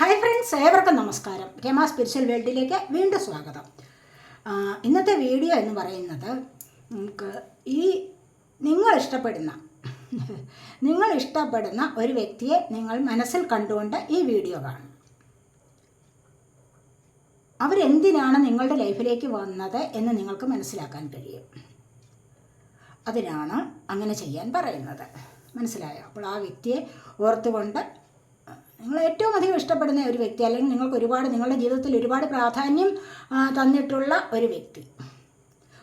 Hi friends ഏവർക്കും നമസ്കാരം. Rama spiritual വേൾഡിലേക്ക് വീണ്ടും സ്വാഗതം. ഇന്നത്തെ വീഡിയോ എന്ന് പറയുന്നത് നമുക്ക് ഈ നിങ്ങൾ ഇഷ്ടപ്പെടുന്ന നിങ്ങൾ ഇഷ്ടപ്പെടുന്ന ഒരു വ്യക്തിയെ നിങ്ങൾ മനസ്സിൽ കണ്ടുകൊണ്ട് ഈ വീഡിയോ കാണും. അവരെന്തിനാണ് നിങ്ങളുടെ ലൈഫിലേക്ക് വന്നത് എന്ന് നിങ്ങൾക്ക് മനസ്സിലാക്കാൻ കഴിയും. അതിനാണ് അങ്ങനെ ചെയ്യാൻ പറയുന്നത്. മനസ്സിലായോ? അപ്പോൾ ആ വ്യക്തിയെ ഓർത്തുകൊണ്ട് നിങ്ങൾ ഏറ്റവും അധികം ഇഷ്ടപ്പെടുന്ന ഒരു വ്യക്തി അല്ലെങ്കിൽ നിങ്ങൾക്ക് ഒരുപാട് നിങ്ങളുടെ ജീവിതത്തിൽ ഒരുപാട് പ്രാധാന്യം തന്നിട്ടുള്ള ഒരു വ്യക്തി.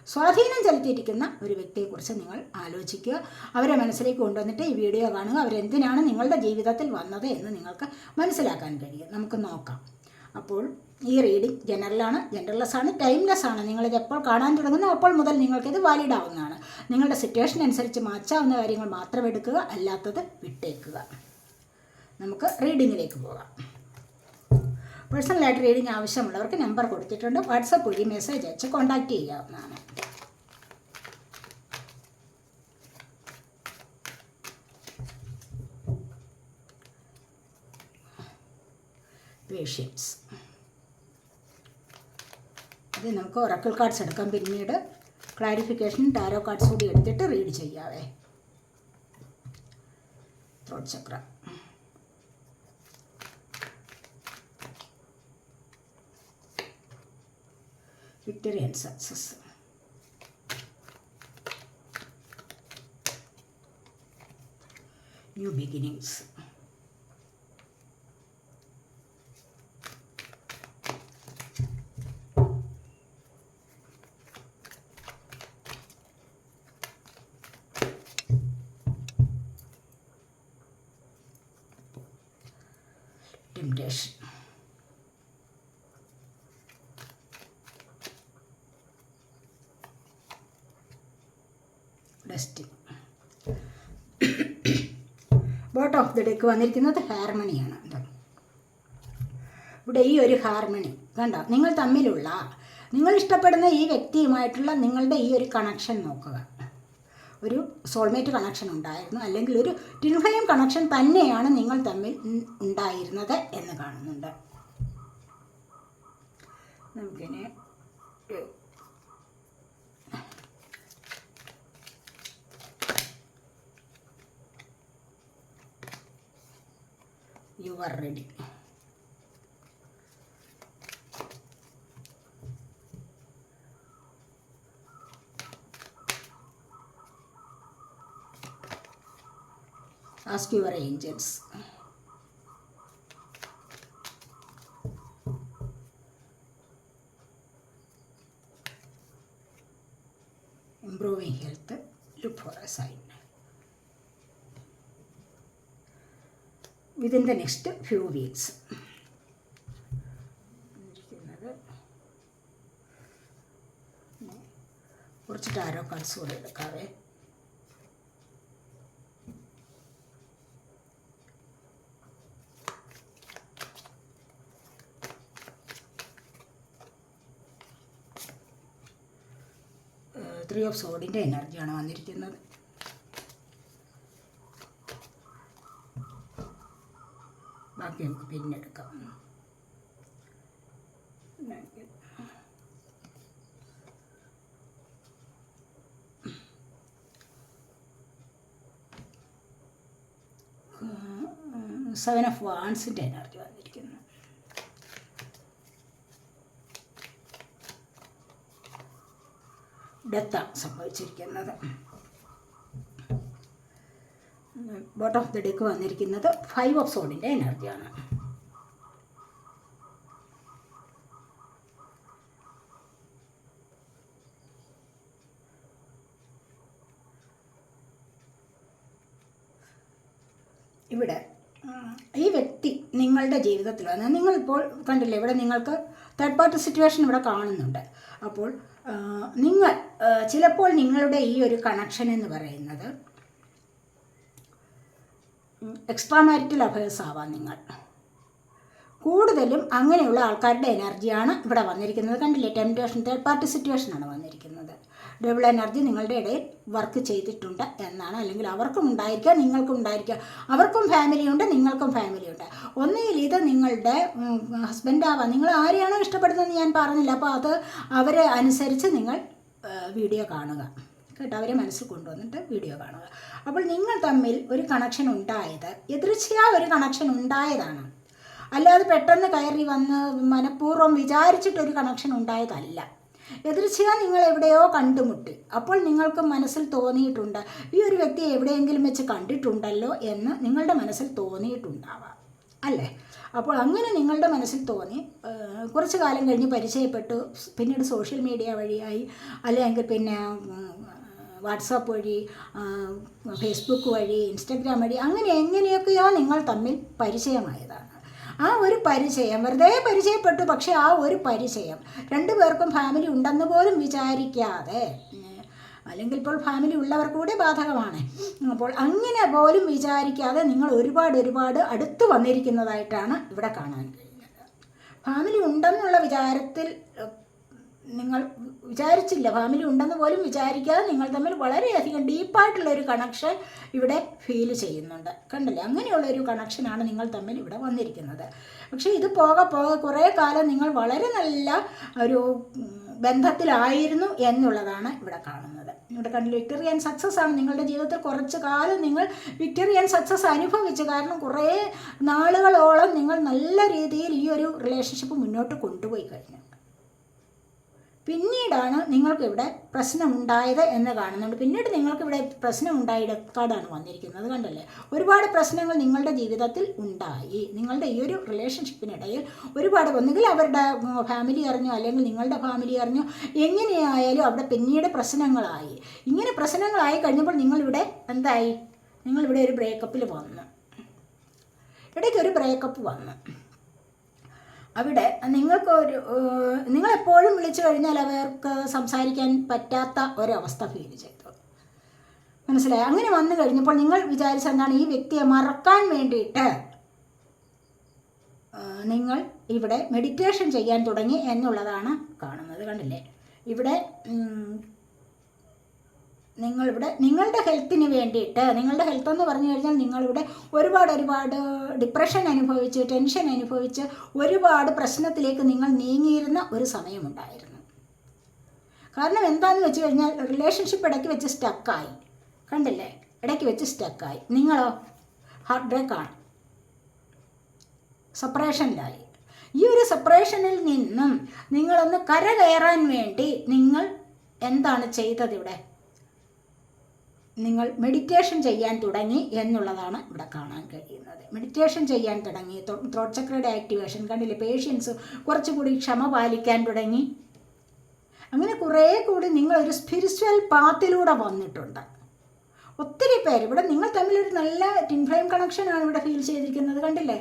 സ്വാധീനം ചെലുത്തിയിരിക്കുന്ന ഒരു വ്യക്തിയെക്കുറിച്ച് നിങ്ങൾ ആലോചിക്കുക. അവരെ മനസ്സിലേക്ക് കൊണ്ടുവന്നിട്ട് ഈ വീഡിയോ കാണുക. അവരെന്തിനാണ് നിങ്ങളുടെ ജീവിതത്തിൽ വന്നത് എന്ന് നിങ്ങൾക്ക് മനസ്സിലാക്കാൻ കഴിയും. നമുക്ക് നോക്കാം. അപ്പോൾ ഈ റീഡിംഗ് ജനറലാണ് ജനറൽലെസ് ആണ് ടൈംലെസ് ആണ്. നിങ്ങളിത് എപ്പോൾ കാണാൻ തുടങ്ങുന്നു അപ്പോൾ മുതൽ നിങ്ങൾക്കിത് വാലിഡ് ആവുന്നതാണ്. നിങ്ങളുടെ സിറ്റുവേഷൻ അനുസരിച്ച് മാറ്റാവുന്ന കാര്യങ്ങൾ മാത്രം എടുക്കുക അല്ലാത്തത് വിട്ടേക്കുക. നമുക്ക് റീഡിങ്ങിലേക്ക് പോകാം. പേഴ്സണലായിട്ട് റീഡിംഗ് ആവശ്യമുള്ളവർക്ക് നമ്പർ കൊടുത്തിട്ടുണ്ട്. വാട്സപ്പ് വഴി മെസ്സേജ് അയച്ച് കോൺടാക്റ്റ് ചെയ്യാവുന്നതാണ്. പേഷ്യൻസ് അത് നമുക്ക് ഒറക്കൽ കാർഡ്സ് എടുക്കാം. പിന്നീട് ക്ലാരിഫിക്കേഷൻ ടാരോ കാർഡ്സ് കൂടി എടുത്തിട്ട് read ചെയ്യാവേ. Throat chakra victory and success. New beginnings. Temptation. Bottom of the deck വന്നിരിക്കുന്നത് ഹാർമണിയാണ്. ഇവിടെ ഈ ഒരു ഹാർമണി കണ്ടോ? നിങ്ങൾ തമ്മിലുള്ള നിങ്ങൾ ഇഷ്ടപ്പെടുന്ന ഈ വ്യക്തിയുമായിട്ടുള്ള നിങ്ങളുടെ ഈ ഒരു കണക്ഷൻ നോക്കുക. ഒരു സോൾമേറ്റ് കണക്ഷൻ ഉണ്ടായിരുന്നു. അല്ലെങ്കിൽ ഒരു ട്വിൻഫ്ലെയിം കണക്ഷൻ തന്നെയാണ് നിങ്ങൾ തമ്മിൽ ഉണ്ടായിരുന്നത് എന്ന് കാണുന്നുണ്ട്. നമുക്കിനി you are ready. Ask your angels. Improving health look for a sign within the next few weeks കുറച്ച് ടാരോ കാർഡ്സ് കൂടെ എടുക്കാവേ. ത്രീ ഓഫ് സോഡിന്റെ എനർജിയാണ് വന്നിരിക്കുന്നത്. ബാക്കി നമുക്ക് പിന്നെ എടുക്കാം സെവൻ ഓഫ് വാൺസിന്റെ എനർജി വന്നിരിക്കുന്നു. ഡെത്താണ് സംഭവിച്ചിരിക്കുന്നത്. ബോട്ട് ഓഫ് ദി ഡെക്ക് വന്നിരിക്കുന്നത് ഫൈവ് ഓഫ് സോണിന്റെ എനർജിയാണ് ഇവിടെ ഈ വ്യക്തി നിങ്ങളുടെ ജീവിതത്തിൽ വന്ന് നിങ്ങളിപ്പോൾ കണ്ടില്ലേ ഇവിടെ നിങ്ങൾക്ക് തേർഡ് പാർട്ടി സിറ്റുവേഷൻ ഇവിടെ കാണുന്നുണ്ട്. അപ്പോൾ നിങ്ങൾ ചിലപ്പോൾ നിങ്ങളുടെ ഈ ഒരു കണക്ഷൻ എന്ന് പറയുന്നത് എക്സ്ട്രാ മാരിറ്റൽ അഫയേഴ്സ് ആവാം നിങ്ങൾ. കൂടുതലും അങ്ങനെയുള്ള ആൾക്കാരുടെ എനർജിയാണ് ഇവിടെ വന്നിരിക്കുന്നത്. കണ്ടില്ലേ? ടെംപ്റ്റേഷൻ തേർഡ് പാർട്ടി സിറ്റുവേഷനാണ് വന്നിരിക്കുന്നത്. ഡബിൾ എനർജി നിങ്ങളുടെ ഇടയിൽ വർക്ക് ചെയ്തിട്ടുണ്ട് എന്നാണ്. അല്ലെങ്കിൽ അവർക്കും ഉണ്ടായിരിക്കുക നിങ്ങൾക്കും ഉണ്ടായിരിക്കുക അവർക്കും ഫാമിലിയുണ്ട് നിങ്ങൾക്കും ഫാമിലിയുണ്ട് ഒന്നുകിൽ ഇത് നിങ്ങളുടെ ഹസ്ബൻഡാവാം നിങ്ങൾ ആരെയാണോ ഇഷ്ടപ്പെടുന്നതെന്ന് ഞാൻ പറഞ്ഞില്ല. അപ്പോൾ അത് അവരെ അനുസരിച്ച് നിങ്ങൾ വീഡിയോ കാണുക. കേട്ടോ അവരെ മനസ്സിൽ കൊണ്ടുവന്നിട്ട് വീഡിയോ കാണുക. അപ്പോൾ നിങ്ങൾ തമ്മിൽ ഒരു കണക്ഷൻ ഉണ്ടായത് എതിർച്ചയാ ഒരു കണക്ഷൻ ഉണ്ടായതാണ്. അല്ലാതെ പെട്ടെന്ന് കയറി വന്ന് മനഃപൂർവം വിചാരിച്ചിട്ടൊരു കണക്ഷൻ ഉണ്ടായതല്ല. എതിർച്ചയാ നിങ്ങൾ എവിടെയോ കണ്ടുമുട്ടി. അപ്പോൾ നിങ്ങൾക്ക് മനസ്സിൽ തോന്നിയിട്ടുണ്ട് ഈ ഒരു വ്യക്തിയെ എവിടെയെങ്കിലും വെച്ച് കണ്ടിട്ടുണ്ടല്ലോ എന്ന് നിങ്ങളുടെ മനസ്സിൽ തോന്നിയിട്ടുണ്ടാവാം. അല്ലേ? അപ്പോൾ അങ്ങനെ നിങ്ങളുടെ മനസ്സിൽ തോന്നി. കുറച്ച് കാലം കഴിഞ്ഞ് പരിചയപ്പെട്ടു. പിന്നീട് സോഷ്യൽ മീഡിയ വഴിയായി. അല്ലെങ്കിൽ പിന്നെ വാട്സാപ്പ് വഴി ഫേസ്ബുക്ക് വഴി ഇൻസ്റ്റഗ്രാം വഴി അങ്ങനെ എങ്ങനെയൊക്കെയോ നിങ്ങൾ തമ്മിൽ പരിചയമായതാണ്. ആ ഒരു പരിചയം വെറുതെ പരിചയപ്പെട്ടു പക്ഷേ ആ ഒരു പരിചയം രണ്ടു പേർക്കും ഫാമിലി ഉണ്ടെന്ന് പോലും വിചാരിക്കാതെ അല്ലെങ്കിൽ ഇപ്പോൾ ഫാമിലി ഉള്ളവർക്ക് കൂടെ ബാധകമാണ്. അപ്പോൾ അങ്ങനെ പോലും വിചാരിക്കാതെ നിങ്ങൾ ഒരുപാട് ഒരുപാട് അടുത്ത് വന്നിരിക്കുന്നതായിട്ടാണ് ഇവിടെ കാണാൻ കഴിയുന്നത്. ഫാമിലി ഉണ്ടെന്നുള്ള വിചാരത്തിൽ നിങ്ങൾ വിചാരിച്ചില്ല. ഫാമിലി ഉണ്ടെന്ന് പോലും വിചാരിക്കാതെ നിങ്ങൾ തമ്മിൽ വളരെയധികം ഡീപ്പായിട്ടുള്ള ഒരു കണക്ഷൻ ഇവിടെ ഫീൽ ചെയ്യുന്നുണ്ട്. കണ്ടില്ലേ? അങ്ങനെയുള്ള ഒരു കണക്ഷനാണ് നിങ്ങൾ തമ്മിൽ ഇവിടെ വന്നിരിക്കുന്നത്. പക്ഷേ ഇത് പോകെ പോകെ കുറേ കാലം നിങ്ങൾ വളരെ നല്ല ഒരു ബന്ധത്തിലായിരുന്നു എന്നുള്ളതാണ് ഇവിടെ കാണുന്നത്. ഇവിടെ കണ്ടില്ല? വിക്ടറിയൻ സക്സസ് ആണ് നിങ്ങളുടെ ജീവിതത്തിൽ കുറച്ച് കാലം നിങ്ങൾ വിക്ടറിയൻ സക്സസ് അനുഭവിച്ചു കാരണം കുറേ നാളുകളോളം നിങ്ങൾ നല്ല രീതിയിൽ ഈ ഒരു റിലേഷൻഷിപ്പ് മുന്നോട്ട് കൊണ്ടുപോയി കഴിഞ്ഞു. പിന്നീടാണ് നിങ്ങൾക്കിവിടെ പ്രശ്നമുണ്ടായത് എന്ന് കാണുന്നുണ്ട്. പിന്നീട് നിങ്ങൾക്കിവിടെ പ്രശ്നമുണ്ടായിടക്കാടാണ് വന്നിരിക്കുന്നത്. കണ്ടല്ലേ? ഒരുപാട് പ്രശ്നങ്ങൾ നിങ്ങളുടെ ജീവിതത്തിൽ ഉണ്ടായി. നിങ്ങളുടെ ഈ ഒരു റിലേഷൻഷിപ്പിനിടയിൽ ഒരുപാട് ഒന്നുകിൽ അവരുടെ ഫാമിലി അറിഞ്ഞോ അല്ലെങ്കിൽ നിങ്ങളുടെ ഫാമിലി അറിഞ്ഞോ എങ്ങനെയായാലും അവിടെ പിന്നീട് പ്രശ്നങ്ങളായി. ഇങ്ങനെ പ്രശ്നങ്ങളായി കഴിഞ്ഞപ്പോൾ നിങ്ങളിവിടെ എന്തായി? നിങ്ങളിവിടെ ഒരു ബ്രേക്കപ്പിൽ വന്നു. ഇടയ്ക്ക് ഒരു ബ്രേക്കപ്പ് വന്നു. അവിടെ നിങ്ങൾക്ക് ഒരു നിങ്ങൾ എപ്പോഴും വിളിച്ചു കഴിഞ്ഞാൽ അവർക്ക് സംസാരിക്കാൻ പറ്റാത്ത ഒരവസ്ഥ ഫീൽ ചെയ്തു. മനസ്സിലായി? അങ്ങനെ വന്നു കഴിഞ്ഞപ്പോൾ നിങ്ങൾ വിചാരിച്ചെന്താണ് ഈ വ്യക്തിയെ മറക്കാൻ വേണ്ടിയിട്ട് നിങ്ങൾ ഇവിടെ മെഡിറ്റേഷൻ ചെയ്യാൻ തുടങ്ങി എന്നുള്ളതാണ് കാണുന്നത് കണ്ടില്ലേ? ഇവിടെ നിങ്ങളിവിടെ നിങ്ങളുടെ ഹെൽത്തിന് വേണ്ടിയിട്ട് നിങ്ങളുടെ ഹെൽത്ത് എന്ന് പറഞ്ഞു കഴിഞ്ഞാൽ നിങ്ങളിവിടെ ഒരുപാട് ഒരുപാട് ഡിപ്രഷൻ അനുഭവിച്ച് ടെൻഷൻ അനുഭവിച്ച് ഒരുപാട് പ്രശ്നത്തിലേക്ക് നിങ്ങൾ നീങ്ങിയിരുന്ന ഒരു സമയമുണ്ടായിരുന്നു. കാരണം എന്താണെന്ന് വെച്ച് കഴിഞ്ഞാൽ റിലേഷൻഷിപ്പ് ഇടയ്ക്ക് വെച്ച് സ്റ്റക്കായി കണ്ടില്ലേ? ഇടയ്ക്ക് വെച്ച് സ്റ്റക്കായി നിങ്ങളോ? ഹാർട്ട് ബ്രേക്കാണ് സെപ്പറേഷനിലായി ഈ ഒരു സെപ്പറേഷനിൽ നിന്നും നിങ്ങളൊന്ന് കരകയറാൻ വേണ്ടി നിങ്ങൾ എന്താണ് ചെയ്തത് ഇവിടെ? നിങ്ങൾ മെഡിറ്റേഷൻ ചെയ്യാൻ തുടങ്ങി എന്നുള്ളതാണ് ഇവിടെ കാണാൻ കഴിയുന്നത്. മെഡിറ്റേഷൻ ചെയ്യാൻ തുടങ്ങി ത്രോട്ട് ചക്രയുടെ ആക്ടിവേഷൻ കണ്ടില്ലേ? പേഷ്യൻസ് കുറച്ചുകൂടി ക്ഷമ പാലിക്കാൻ തുടങ്ങി. അങ്ങനെ കുറേ കൂടി നിങ്ങളൊരു സ്പിരിച്വൽ പാത്തിലൂടെ വന്നിട്ടുണ്ട്. ഒത്തിരി പേര് ഇവിടെ നിങ്ങൾ തമ്മിലൊരു നല്ല ടിൻഫ്ലെയിം കണക്ഷനാണ് ഇവിടെ ഫീൽ ചെയ്തിരിക്കുന്നത് കണ്ടില്ലേ?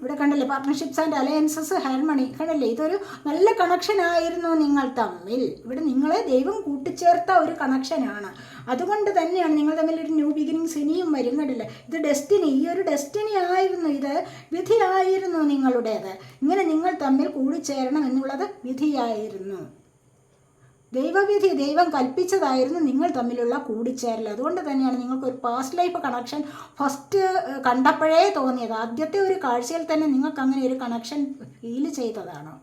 ഇവിടെ കണ്ടല്ലേ പാർട്ട്ണർഷിപ്സ് ആൻഡ് അലയൻസസ് ഹാൻമണി കണ്ടല്ലേ ഇതൊരു നല്ല കണക്ഷൻ ആയിരുന്നു നിങ്ങൾ തമ്മിൽ. ഇവിടെ നിങ്ങളെ ദൈവം കൂട്ടിച്ചേർത്ത ഒരു കണക്ഷനാണ് അതുകൊണ്ട് തന്നെയാണ് നിങ്ങൾ തമ്മിൽ ഒരു ന്യൂ ബിഗിനിങ്സ് ഇനിയും വരും ഇത് ഡെസ്റ്റിനി ഈ ഒരു ഡെസ്റ്റിനി ആയിരുന്നു ഇത്. വിധിയായിരുന്നു നിങ്ങളുടേത്. ഇങ്ങനെ നിങ്ങൾ തമ്മിൽ കൂടിച്ചേരണം എന്നുള്ളത് വിധിയായിരുന്നു. ദൈവവിധി ദൈവം കൽപ്പിച്ചതായിരുന്നു നിങ്ങൾ തമ്മിലുള്ള കൂടിച്ചേരൽ. അതുകൊണ്ട് തന്നെയാണ് നിങ്ങൾക്ക് ഒരു പാസ്റ്റ് ലൈഫ് കണക്ഷൻ ഫസ്റ്റ് കണ്ടപ്പോഴേ തോന്നിയത്. ആദ്യത്തെ ഒരു കാഴ്ചയിൽ തന്നെ നിങ്ങൾക്ക് അങ്ങനെ ഒരു കണക്ഷൻ ഫീൽ ചെയ്തതാണ്.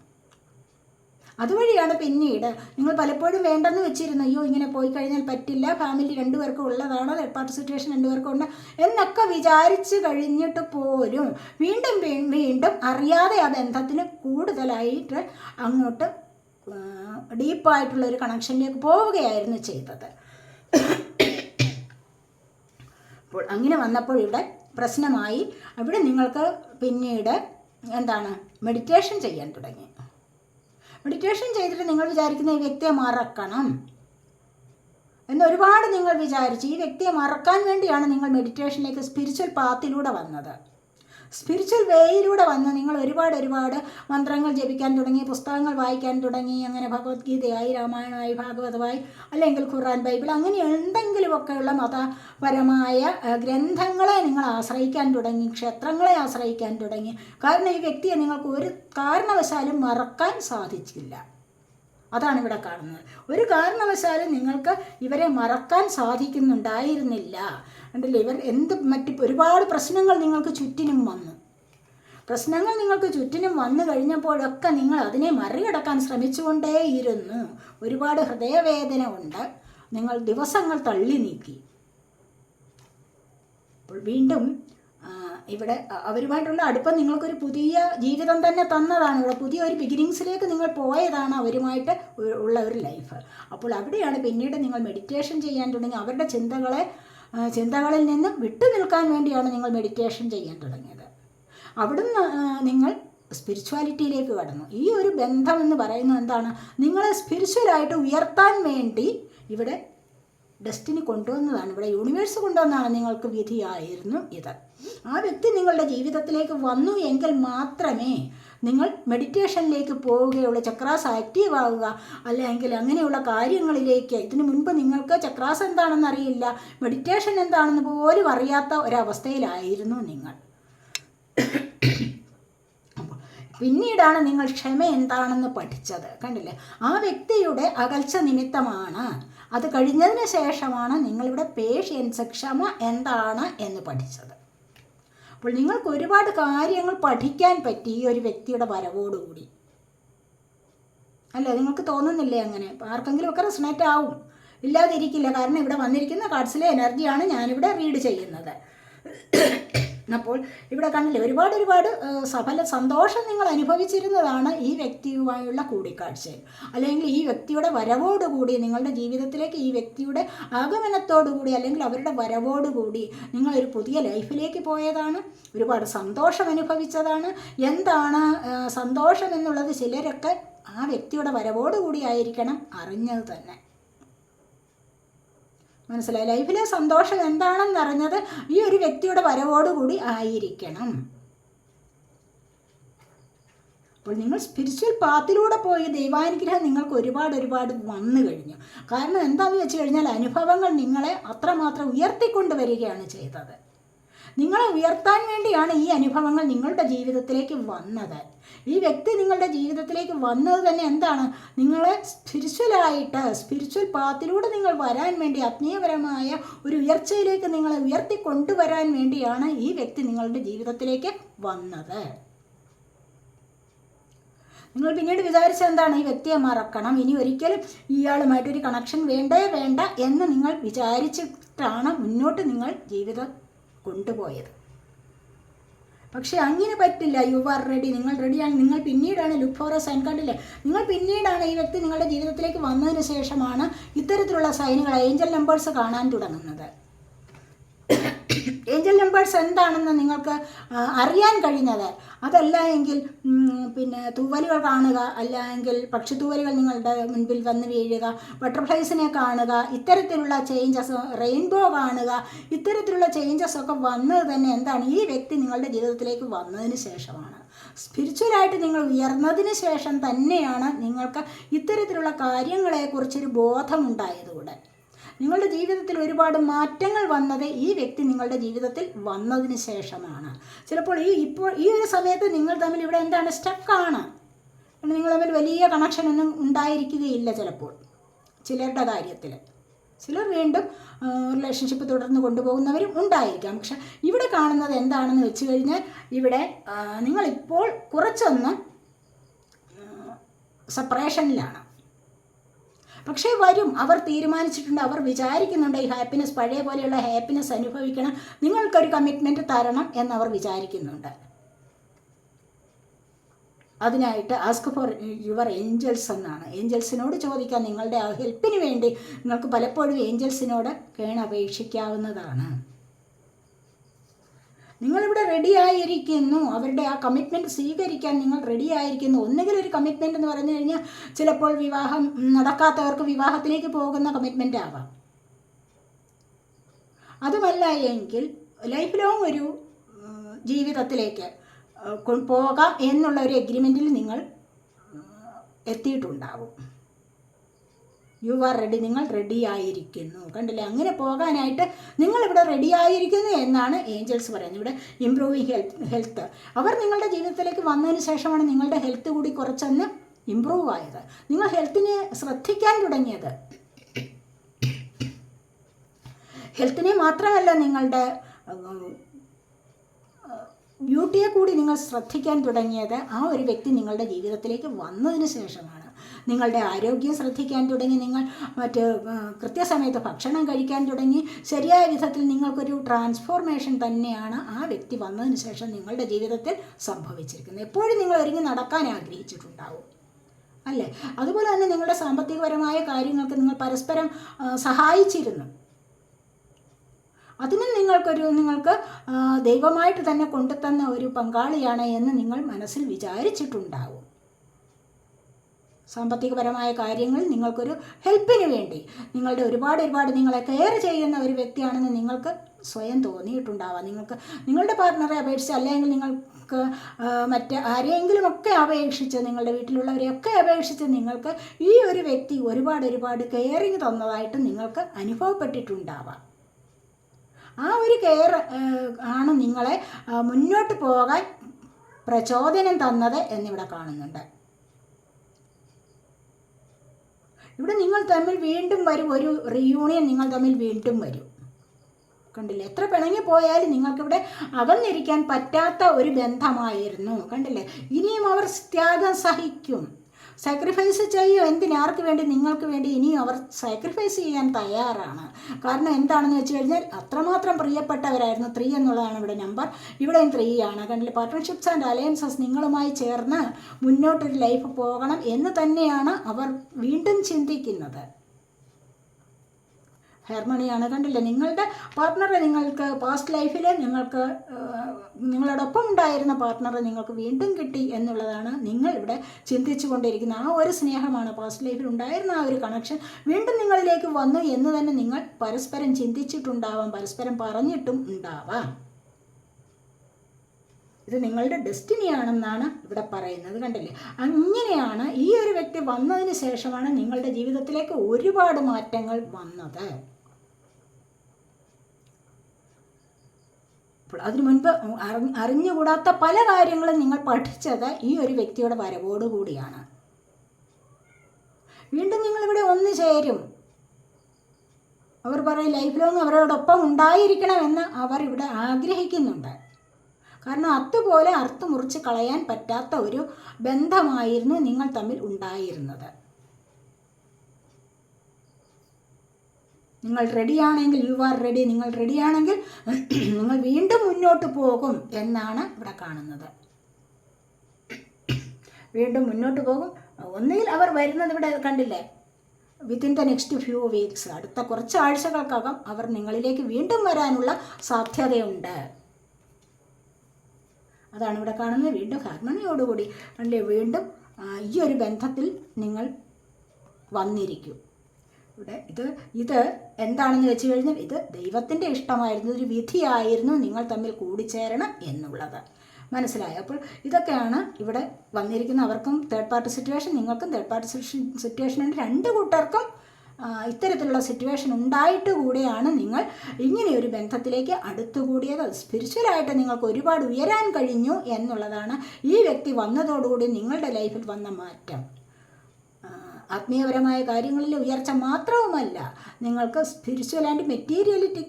അതുവഴിയാണ് പിന്നീട് നിങ്ങൾ പലപ്പോഴും വേണ്ടെന്ന് വെച്ചിരുന്നു അയ്യോ ഇങ്ങനെ പോയി കഴിഞ്ഞാൽ പറ്റില്ല ഫാമിലി രണ്ടുപേർക്കും ഉള്ളതാണ് തേർഡ് പാർട്ടി സിറ്റുവേഷൻ രണ്ടുപേർക്കും ഉണ്ട് എന്നൊക്കെ വിചാരിച്ച് കഴിഞ്ഞിട്ട് പോലും വീണ്ടും വീണ്ടും അറിയാതെ ആ ബന്ധത്തിന് കൂടുതലായിട്ട് അങ്ങോട്ട് ഡീപ്പായിട്ടുള്ള ഒരു കണക്ഷനിലേക്ക് പോവുകയായിരുന്നു ചെയ്തത്. അപ്പോൾ അങ്ങനെ വന്നപ്പോൾ ഇവിടെ പ്രശ്നമായി. അവിടെ നിങ്ങൾക്ക് പിന്നീട് എന്താണ് മെഡിറ്റേഷൻ ചെയ്യാൻ തുടങ്ങി. മെഡിറ്റേഷൻ ചെയ്തിട്ട് നിങ്ങൾ വിചാരിക്കുന്ന ഈ വ്യക്തിയെ മറക്കണം. എന്ന് ഒരുപാട് നിങ്ങൾ വിചാരിച്ചു ഈ വ്യക്തിയെ മറക്കാൻ വേണ്ടിയാണ് നിങ്ങൾ മെഡിറ്റേഷനിലേക്ക് സ്പിരിച്വൽ പാത്തിലൂടെ വന്നത്. സ്പിരിച്വൽ വേയിലൂടെ വന്ന് നിങ്ങൾ ഒരുപാട് ഒരുപാട് മന്ത്രങ്ങൾ ജപിക്കാൻ തുടങ്ങി പുസ്തകങ്ങൾ വായിക്കാൻ തുടങ്ങി അങ്ങനെ ഭഗവത്ഗീതയായി രാമായണമായി ഭാഗവതമായി അല്ലെങ്കിൽ ഖുർആൻ ബൈബിൾ അങ്ങനെ എന്തെങ്കിലുമൊക്കെയുള്ള മതപരമായ ഗ്രന്ഥങ്ങളെ നിങ്ങൾ ആശ്രയിക്കാൻ തുടങ്ങി ക്ഷേത്രങ്ങളെ ആശ്രയിക്കാൻ തുടങ്ങി. കാരണം ഈ വ്യക്തിയെ നിങ്ങൾക്ക് ഒരു കാരണവശാലും മറക്കാൻ സാധിച്ചില്ല. അതാണ് ഇവിടെ കാണുന്നത്. ഒരു കാരണവശാലും നിങ്ങൾക്ക് ഇവരെ മറക്കാൻ സാധിക്കുന്നുണ്ടായിരുന്നില്ല. കണ്ടില്ലേ? ഇവർ എന്ത് മറ്റ് ഒരുപാട് പ്രശ്നങ്ങൾ നിങ്ങൾക്ക് ചുറ്റിനും വന്നു. പ്രശ്നങ്ങൾ നിങ്ങൾക്ക് ചുറ്റിനും വന്നു കഴിഞ്ഞപ്പോഴൊക്കെ നിങ്ങൾ അതിനെ മറികടക്കാൻ ശ്രമിച്ചുകൊണ്ടേയിരുന്നു. ഒരുപാട് ഹൃദയവേദന ഉണ്ട്. നിങ്ങൾ ദിവസങ്ങൾ തള്ളി നീക്കി. അപ്പോൾ വീണ്ടും ഇവിടെ അവരുമായിട്ടുള്ള അടുപ്പം നിങ്ങൾക്കൊരു പുതിയ ജീവിതം തന്നെ തന്നതാണ്. ഇവിടെ പുതിയ ഒരു ബിഗിനിങ്സിലേക്ക് നിങ്ങൾ പോയതാണ് അവരുമായിട്ട് ഉള്ള ഒരു ലൈഫ് അപ്പോൾ അവിടെയാണ് പിന്നീട് നിങ്ങൾ മെഡിറ്റേഷൻ ചെയ്യാൻ തുടങ്ങി. അവരുടെ ചിന്തകളെ ചിന്തകളിൽ നിന്നും വിട്ടു നിൽക്കാൻ വേണ്ടിയാണ് നിങ്ങൾ മെഡിറ്റേഷൻ ചെയ്യാൻ തുടങ്ങിയത്. അവിടുന്ന് നിങ്ങൾ സ്പിരിച്വാലിറ്റിയിലേക്ക് കടന്നു. ഈ ഒരു ബന്ധം എന്ന് പറയുന്നത് എന്താണ്? നിങ്ങളെ സ്പിരിച്വലായിട്ട് ഉയർത്താൻ വേണ്ടി ഇവിടെ ഡെസ്റ്റിനി കൊണ്ടുവന്നതാണ്. ഇവിടെ യൂണിവേഴ്സ് കൊണ്ടുവന്നതാണ് നിങ്ങൾക്ക് വിധിയായിരുന്നു ഇത്. ആ വ്യക്തി നിങ്ങളുടെ ജീവിതത്തിലേക്ക് വന്നു എങ്കിൽ മാത്രമേ നിങ്ങൾ മെഡിറ്റേഷനിലേക്ക് പോവുകയുള്ളൂ ചക്രാസ് ആക്റ്റീവ് ആവുക. അല്ലെങ്കിൽ അങ്ങനെയുള്ള കാര്യങ്ങളിലേക്ക്. ഇതിനു മുൻപ് നിങ്ങൾക്ക് ചക്രാസ് എന്താണെന്ന് അറിയില്ല. മെഡിറ്റേഷൻ എന്താണെന്ന് പോലും അറിയാത്ത ഒരവസ്ഥയിലായിരുന്നു നിങ്ങൾ. പിന്നീടാണ് നിങ്ങൾ ക്ഷമ എന്താണെന്ന് പഠിച്ചത്. കണ്ടില്ലേ? ആ വ്യക്തിയുടെ അകൽച്ച നിമിത്തമാണ്. അത് കഴിഞ്ഞതിന് ശേഷമാണ് നിങ്ങളിവിടെ പേഷ്യൻസ് ക്ഷമ എന്താണ് എന്ന് പഠിച്ചത്. അപ്പോൾ നിങ്ങൾക്ക് ഒരുപാട് കാര്യങ്ങൾ പഠിക്കാൻ പറ്റി ഈ ഒരു വ്യക്തിയുടെ വരവോടുകൂടി. അല്ല? നിങ്ങൾക്ക് തോന്നുന്നില്ലേ അങ്ങനെ? ആർക്കെങ്കിലും ഒക്കെ റെസണേറ്റ് ആവും. ഇല്ലാതിരിക്കില്ല. കാരണം ഇവിടെ വന്നിരിക്കുന്ന കാർഡ്സിലെ എനർജിയാണ് ഞാനിവിടെ റീഡ് ചെയ്യുന്നത്. അപ്പോൾ ഇവിടെ കണ്ടില്ലേ ഒരുപാട് ഒരുപാട് സഫല സന്തോഷം നിങ്ങൾ അനുഭവിച്ചിരുന്നതാണ് ഈ വ്യക്തിയുമായുള്ള കൂടിക്കാഴ്ചയിൽ. അല്ലെങ്കിൽ ഈ വ്യക്തിയുടെ വരവോടുകൂടി നിങ്ങളുടെ ജീവിതത്തിലേക്ക് ഈ വ്യക്തിയുടെ ആഗമനത്തോടുകൂടി അല്ലെങ്കിൽ അവരുടെ വരവോടുകൂടി നിങ്ങളൊരു പുതിയ ലൈഫിലേക്ക് പോയതാണ് ഒരുപാട് സന്തോഷം അനുഭവിച്ചതാണ്. എന്താണ് സന്തോഷം എന്നുള്ളത് ചിലരൊക്കെ ആ വ്യക്തിയുടെ വരവോടുകൂടി ആയിരിക്കണം അറിഞ്ഞത് തന്നെ. മനസ്സിലായി? ലൈഫിലെ സന്തോഷം എന്താണെന്ന് അറിഞ്ഞത് ഈ ഒരു വ്യക്തിയുടെ വരവോടുകൂടി ആയിരിക്കണം. അപ്പോൾ നിങ്ങൾ സ്പിരിച്വൽ പാത്തിലൂടെ പോയി ദൈവാനുഗ്രഹം നിങ്ങൾക്ക് ഒരുപാട് ഒരുപാട് വന്നു കഴിഞ്ഞു. കാരണം എന്താണെന്ന് വെച്ച് കഴിഞ്ഞാൽ അനുഭവങ്ങൾ നിങ്ങളെ അത്രമാത്രം ഉയർത്തിക്കൊണ്ട് വരികയാണ് ചെയ്തത്. നിങ്ങളെ ഉയർത്താൻ വേണ്ടിയാണ് ഈ അനുഭവങ്ങൾ നിങ്ങളുടെ ജീവിതത്തിലേക്ക് വന്നത്. ഈ വ്യക്തി നിങ്ങളുടെ ജീവിതത്തിലേക്ക് വന്നത് തന്നെ എന്താണ്? നിങ്ങളെ സ്പിരിച്വലായിട്ട് സ്പിരിച്വൽ പാത്തിലൂടെ നിങ്ങൾ വരാൻ വേണ്ടി ആത്മീയപരമായ ഒരു ഉയർച്ചയിലേക്ക് നിങ്ങളെ ഉയർത്തി കൊണ്ടുവരാൻ വേണ്ടിയാണ് ഈ വ്യക്തി നിങ്ങളുടെ ജീവിതത്തിലേക്ക് വന്നത്. നിങ്ങൾ പിന്നീട് വിചാരിച്ചെന്താണ് ഈ വ്യക്തിയെ മറക്കണം. ഇനി ഒരിക്കലും ഇയാളുമായിട്ടൊരു കണക്ഷൻ വേണ്ടേ വേണ്ട എന്ന് നിങ്ങൾ വിചാരിച്ചിട്ടാണ് മുന്നോട്ട് നിങ്ങൾ ജീവിതം കൊണ്ടുപോയത്. പക്ഷെ അങ്ങനെ പറ്റില്ല. യു ആർ റെഡി നിങ്ങൾ റെഡിയാണ് നിങ്ങൾ പിന്നീടാണ് ലുക്ക് ഫോർ എ സൈൻ കണ്ടില്ലേ? നിങ്ങൾ പിന്നീടാണ് ഈ വ്യക്തി നിങ്ങളുടെ ജീവിതത്തിലേക്ക് വന്നതിന് ശേഷമാണ് ഇത്തരത്തിലുള്ള സൈനുകൾ ഏഞ്ചൽ നമ്പേഴ്സ് കാണാൻ തുടങ്ങുന്നത്. ഏഞ്ചൽ നമ്പേഴ്സ് എന്താണെന്ന് നിങ്ങൾക്ക് അറിയാൻ കഴിഞ്ഞത്. അതല്ല എങ്കിൽ പിന്നെ തൂവലുകൾ കാണുക അല്ല എങ്കിൽ പക്ഷിത്തൂവലുകൾ നിങ്ങളുടെ മുൻപിൽ വന്ന് വീഴുക ബട്ടർഫ്ലൈസിനെ കാണുക ഇത്തരത്തിലുള്ള ചേഞ്ചസ് റെയിൻബോ കാണുക ഇത്തരത്തിലുള്ള ചേഞ്ചസ് ഒക്കെ വന്നത് തന്നെ എന്താണ്? ഈ വ്യക്തി നിങ്ങളുടെ ജീവിതത്തിലേക്ക് വന്നതിന് ശേഷമാണ്. സ്പിരിച്വലായിട്ട് നിങ്ങൾ ഉയർന്നതിന് ശേഷം തന്നെയാണ് നിങ്ങൾക്ക് ഇത്തരത്തിലുള്ള കാര്യങ്ങളെക്കുറിച്ചൊരു ബോധമുണ്ടായതുകൂടെ നിങ്ങളുടെ ജീവിതത്തിൽ ഒരുപാട് മാറ്റങ്ങൾ വന്നത് ഈ വ്യക്തി നിങ്ങളുടെ ജീവിതത്തിൽ വന്നതിന് ശേഷമാണ്. ചിലപ്പോൾ ഈ ഇപ്പോൾ ഈ ഒരു സമയത്ത് നിങ്ങൾ തമ്മിൽ ഇവിടെ എന്താണ് സ്റ്റക്കാണ് നിങ്ങൾ തമ്മിൽ വലിയ കണക്ഷൻ ഒന്നും ഉണ്ടായിരിക്കുകയില്ല ചിലപ്പോൾ. ചിലരുടെ കാര്യത്തിൽ. ചിലർ വീണ്ടും റിലേഷൻഷിപ്പ് തുടർന്ന് കൊണ്ടുപോകുന്നവരും ഉണ്ടായിരിക്കാം. പക്ഷെ ഇവിടെ കാണുന്നത് എന്താണെന്ന് വെച്ച് കഴിഞ്ഞാൽ ഇവിടെ നിങ്ങളിപ്പോൾ കുറച്ചൊന്ന് സെപ്പറേഷനിലാണ് പക്ഷേ വരും. അവർ തീരുമാനിച്ചിട്ടുണ്ട്. അവർ വിചാരിക്കുന്നുണ്ട് ഈ ഹാപ്പിനെസ് പഴയ പോലെയുള്ള ഹാപ്പിനെസ് അനുഭവിക്കണം. നിങ്ങൾക്കൊരു കമ്മിറ്റ്മെന്റ് തരണം എന്നവർ വിചാരിക്കുന്നുണ്ട്. അതിനായിട്ട് ആസ്ക് ഫോർ യുവർ ഏഞ്ചൽസ് എന്നാണ്. ഏഞ്ചൽസിനോട് ചോദിക്കാൻ നിങ്ങളുടെ ആ ഹെൽപ്പിന് വേണ്ടി നിങ്ങൾക്ക് പലപ്പോഴും ഏഞ്ചൽസിനോട് കേണപേക്ഷിക്കാവുന്നതാണ്. നിങ്ങളിവിടെ റെഡി ആയിരിക്കുന്നു. അവരുടെ ആ കമ്മിറ്റ്മെന്റ് സ്വീകരിക്കാൻ നിങ്ങൾ റെഡി ആയിരിക്കുന്നു. ഒന്നുകിൽ ഒരു കമ്മിറ്റ്മെന്റ് എന്ന് പറഞ്ഞു കഴിഞ്ഞാൽ ചിലപ്പോൾ വിവാഹം നടക്കാത്തവർക്ക് വിവാഹത്തിലേക്ക് പോകുന്ന കമ്മിറ്റ്മെന്റ് ആവാം. അതുമല്ല എങ്കിൽ ലൈഫ് ലോങ് ഒരു ജീവിതത്തിലേക്ക് പോകാം എന്നുള്ള ഒരു എഗ്രിമെന്റിൽ നിങ്ങൾ എത്തിയിട്ടുണ്ടാവും. യു ആർ റെഡി നിങ്ങൾ റെഡി ആയിരിക്കുന്നു. കണ്ടില്ലേ? അങ്ങനെ പോകാനായിട്ട് നിങ്ങളിവിടെ റെഡി ആയിരിക്കുന്നു എന്നാണ് ഏഞ്ചൽസ് പറയുന്നത്. ഇവിടെ ഇംപ്രൂവിങ് ഹെൽത്ത് ഹെൽത്ത് അവർ നിങ്ങളുടെ ജീവിതത്തിലേക്ക് വന്നതിന് ശേഷമാണ് നിങ്ങളുടെ ഹെൽത്ത് കൂടി കുറച്ചൊന്ന് ഇമ്പ്രൂവ് ആയത്. നിങ്ങൾ ഹെൽത്തിനെ ശ്രദ്ധിക്കാൻ തുടങ്ങിയത്. ഹെൽത്തിനെ മാത്രമല്ല നിങ്ങളുടെ ബ്യൂട്ടിയെ കൂടി നിങ്ങൾ ശ്രദ്ധിക്കാൻ തുടങ്ങിയത് ആ ഒരു വ്യക്തി നിങ്ങളുടെ ജീവിതത്തിലേക്ക് വന്നതിന് ശേഷമാണ്. നിങ്ങളുടെ ആരോഗ്യം ശ്രദ്ധിക്കാൻ തുടങ്ങി നിങ്ങൾ മറ്റ് കൃത്യസമയത്ത് ഭക്ഷണം കഴിക്കാൻ തുടങ്ങി ശരിയായ വിധത്തിൽ നിങ്ങൾക്കൊരു ട്രാൻസ്ഫോർമേഷൻ തന്നെയാണ് ആ വ്യക്തി വന്നതിന് ശേഷം നിങ്ങളുടെ ജീവിതത്തിൽ സംഭവിച്ചിരിക്കുന്നത്. എപ്പോഴും നിങ്ങൾ ഒരുങ്ങി നടക്കാൻ ആഗ്രഹിച്ചിട്ടുണ്ടാവും. അല്ലേ? അതുപോലെ തന്നെ നിങ്ങളുടെ സാമ്പത്തികപരമായ കാര്യങ്ങൾക്ക് നിങ്ങൾ പരസ്പരം സഹായിച്ചിരുന്നു. അതിനും നിങ്ങൾക്കൊരു നിങ്ങൾക്ക് ദൈവമായിട്ട് തന്നെ കൊണ്ടുതന്ന ഒരു പങ്കാളിയാണ് എന്ന് നിങ്ങൾ മനസ്സിൽ വിചാരിച്ചിട്ടുണ്ടാവും. സാമ്പത്തികപരമായ കാര്യങ്ങൾ നിങ്ങൾക്കൊരു ഹെൽപ്പിന് വേണ്ടി നിങ്ങളുടെ ഒരുപാട് ഒരുപാട് നിങ്ങളെ കെയർ ചെയ്യുന്ന ഒരു വ്യക്തിയാണെന്ന് നിങ്ങൾക്ക് സ്വയം തോന്നിയിട്ടുണ്ടാവാം. നിങ്ങൾക്ക് നിങ്ങളുടെ പാർട്ട്ണറെ അപേക്ഷിച്ച് അല്ലെങ്കിൽ നിങ്ങൾക്ക് മറ്റ് ആരെയെങ്കിലുമൊക്കെ അപേക്ഷിച്ച് നിങ്ങളുടെ വീട്ടിലുള്ളവരെയൊക്കെ അപേക്ഷിച്ച് നിങ്ങൾക്ക് ഈ ഒരു വ്യക്തി ഒരുപാട് ഒരുപാട് കെയറിങ് തന്നതായിട്ട് നിങ്ങൾക്ക് അനുഭവപ്പെട്ടിട്ടുണ്ടാവാം. ആ ഒരു കെയർ ആണ് നിങ്ങളെ മുന്നോട്ട് പോകാൻ പ്രചോദനം തന്നത് എന്നിവിടെ കാണുന്നുണ്ട്. ഇവിടെ നിങ്ങൾ തമ്മിൽ വീണ്ടും വരും. ഒരു റീയൂണിയൻ നിങ്ങൾ തമ്മിൽ വീണ്ടും വരും. കണ്ടില്ലേ? എത്ര പിണങ്ങി പോയാലും നിങ്ങൾക്കിവിടെ അകന്നിരിക്കാൻ പറ്റാത്ത ഒരു ബന്ധമായിരുന്നു. കണ്ടില്ലേ? ഇനിയും അവർ ത്യാഗം സഹിക്കും. സാക്രിഫൈസ് ചെയ്യും. എന്തിനാർക്ക് വേണ്ടി? നിങ്ങൾക്ക് വേണ്ടി. ഇനിയും അവർ സാക്രിഫൈസ് ചെയ്യാൻ തയ്യാറാണ്. കാരണം എന്താണെന്ന് വെച്ച് കഴിഞ്ഞാൽ അത്രമാത്രം പ്രിയപ്പെട്ടവരായിരുന്നു. ത്രീ എന്നുള്ളതാണ് ഇവിടെ നമ്പർ ഇവിടെയും ത്രീ ആണ്. കണ്ടില്ല? പാർട്ട്ണർഷിപ്സ് ആൻഡ് അലയൻസസ് നിങ്ങളുമായി ചേർന്ന് മുന്നോട്ടൊരു ലൈഫ് പോകണം എന്ന് തന്നെയാണ് അവർ വീണ്ടും ചിന്തിക്കുന്നത്. ഹാർമണിയാണ് കണ്ടില്ലേ? നിങ്ങളുടെ പാർട്ട്ണറെ നിങ്ങൾക്ക് പാസ്റ്റ് ലൈഫിൽ നിങ്ങൾക്ക് നിങ്ങളോടൊപ്പം ഉണ്ടായിരുന്ന പാർട്ട്ണറെ നിങ്ങൾക്ക് വീണ്ടും കിട്ടി എന്നുള്ളതാണ് നിങ്ങൾ ഇവിടെ ചിന്തിച്ചു കൊണ്ടിരിക്കുന്ന ആ ഒരു സ്നേഹമാണ് പാസ്റ്റ് ലൈഫിൽ ഉണ്ടായിരുന്ന ആ ഒരു കണക്ഷൻ വീണ്ടും നിങ്ങളിലേക്ക് വന്നു എന്ന് തന്നെ നിങ്ങൾ പരസ്പരം ചിന്തിച്ചിട്ടുണ്ടാവാം പരസ്പരം പറഞ്ഞിട്ടും ഉണ്ടാവാം. ഇത് നിങ്ങളുടെ ഡെസ്റ്റിനി ആണെന്നാണ് ഇവിടെ പറയുന്നത് കണ്ടില്ലേ? അങ്ങനെയാണ് ഈ ഒരു വ്യക്തി വന്നതിന് ശേഷമാണ് നിങ്ങളുടെ ജീവിതത്തിലേക്ക് ഒരുപാട് മാറ്റങ്ങൾ വന്നത്. അപ്പോൾ അതിനു മുൻപ് അറിഞ്ഞ് അറിഞ്ഞുകൂടാത്ത പല കാര്യങ്ങളും നിങ്ങൾ പഠിച്ചത് ഈ ഒരു വ്യക്തിയുടെ വരവോടുകൂടിയാണ് വീണ്ടും നിങ്ങളിവിടെ ഒന്ന് ചേരും. അവർ പറയും ലൈഫ് ലോങ് അവരോടൊപ്പം ഉണ്ടായിരിക്കണമെന്ന് അവർ ഇവിടെ ആഗ്രഹിക്കുന്നുണ്ട്. കാരണം അതുപോലെ അർത്ഥം മുറിച്ച് കളയാൻ പറ്റാത്ത ഒരു ബന്ധമായിരുന്നു നിങ്ങൾ തമ്മിൽ ഉണ്ടായിരുന്നത്. നിങ്ങൾ റെഡിയാണെങ്കിൽ യു ആർ റെഡി നിങ്ങൾ റെഡിയാണെങ്കിൽ നിങ്ങൾ വീണ്ടും മുന്നോട്ട് പോകും എന്നാണ് ഇവിടെ കാണുന്നത്. വീണ്ടും മുന്നോട്ട് പോകും. ഒന്നുകിൽ അവർ വരുന്നത് ഇവിടെ കണ്ടില്ലേ? Within the next few weeks അടുത്ത കുറച്ച് ആഴ്ചകൾക്കകം അവർ നിങ്ങളിലേക്ക് വീണ്ടും വരാനുള്ള സാധ്യതയുണ്ട്. അതാണ് ഇവിടെ കാണുന്നത്. വീണ്ടും ഹാർമണിയോടുകൂടി. അല്ലേ വീണ്ടും ഈ ഒരു ബന്ധത്തിൽ നിങ്ങൾ വന്നിരിക്കും. ഇവിടെ ഇത് ഇത് എന്താണെന്ന് വെച്ച് കഴിഞ്ഞാൽ ഇത് ദൈവത്തിന്റെ ഇഷ്ടമായിരുന്നു ഒരു വിധിയായിരുന്നു നിങ്ങൾ തമ്മിൽ കൂടിച്ചേരണം എന്നുള്ളത്. മനസ്സിലായോ? അപ്പോൾ ഇതൊക്കെയാണ് ഇവിടെ വന്നിരിക്കുന്ന അവർക്കും തേർഡ് പാർട്ടി സിറ്റുവേഷൻ നിങ്ങൾക്കും തേർഡ് പാർട്ടി സിറ്റുവേഷൻ ഉണ്ട്. രണ്ട് കൂട്ടർക്കും ഇത്തരത്തിലുള്ള സിറ്റുവേഷൻ ഉണ്ടായിട്ട് കൂടിയാണ് നിങ്ങൾ ഇങ്ങനെ ഒരു ബന്ധത്തിലേക്ക് അടുത്തുകൂടിയത്. സ്പിരിച്വലായിട്ട് നിങ്ങൾക്ക് ഒരുപാട് ഉയരാൻ കഴിഞ്ഞു എന്നുള്ളതാണ് ഈ വ്യക്തി വന്നതോടുകൂടി നിങ്ങളുടെ ലൈഫിൽ വന്ന മാറ്റം. ആത്മീയപരമായ കാര്യങ്ങളിലെ ഉയർച്ച മാത്രവുമല്ല നിങ്ങൾക്ക് സ്പിരിച്വൽ ആൻഡ് മെറ്റീരിയലിറ്റി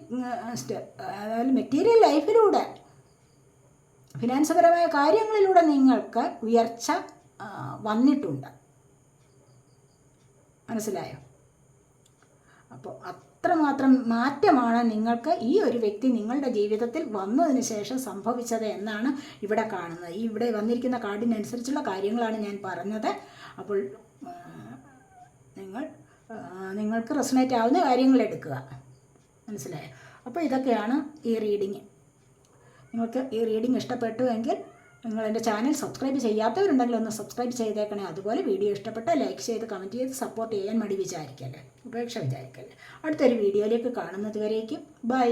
അതായത് മെറ്റീരിയൽ ലൈഫിലൂടെ ഫിനാൻസ് പരമായ കാര്യങ്ങളിലൂടെ നിങ്ങൾക്ക് ഉയർച്ച വന്നിട്ടുണ്ട്. മനസ്സിലായോ? അപ്പോൾ അത്രമാത്രം മാറ്റമാണ് നിങ്ങൾക്ക് ഈ ഒരു വ്യക്തി നിങ്ങളുടെ ജീവിതത്തിൽ വന്നതിന് ശേഷം സംഭവിച്ചത് എന്നാണ് ഇവിടെ കാണുന്നത്. ഈ ഇവിടെ വന്നിരിക്കുന്ന കാർഡിനനുസരിച്ചുള്ള കാര്യങ്ങളാണ് ഞാൻ പറഞ്ഞത്. അപ്പോൾ നിങ്ങൾ നിങ്ങൾക്ക് റെസണേറ്റ് ആവുന്ന കാര്യങ്ങൾ എടുക്കുക. മനസ്സിലായോ? അപ്പോൾ ഇതൊക്കെയാണ് ഈ റീഡിങ്. നിങ്ങൾക്ക് ഈ റീഡിങ് ഇഷ്ടപ്പെട്ടു എങ്കിൽ നിങ്ങൾ എന്റെ ചാനൽ സബ്സ്ക്രൈബ് ചെയ്യാത്തവരുണ്ടെങ്കിൽ ഒന്ന് സബ്സ്ക്രൈബ് ചെയ്തേക്കണേ. അതുപോലെ വീഡിയോ ഇഷ്ടപ്പെട്ടാൽ ലൈക്ക് ചെയ്ത് കമന്റ് ചെയ്ത് സപ്പോർട്ട് ചെയ്യാൻ മടി വിചാരിക്കല്ലേ? ഉപേക്ഷ വിചാരിക്കല്ലേ? അടുത്തൊരു വീഡിയോയിലേക്ക് കാണുന്നത് വരേക്കും. ബൈ.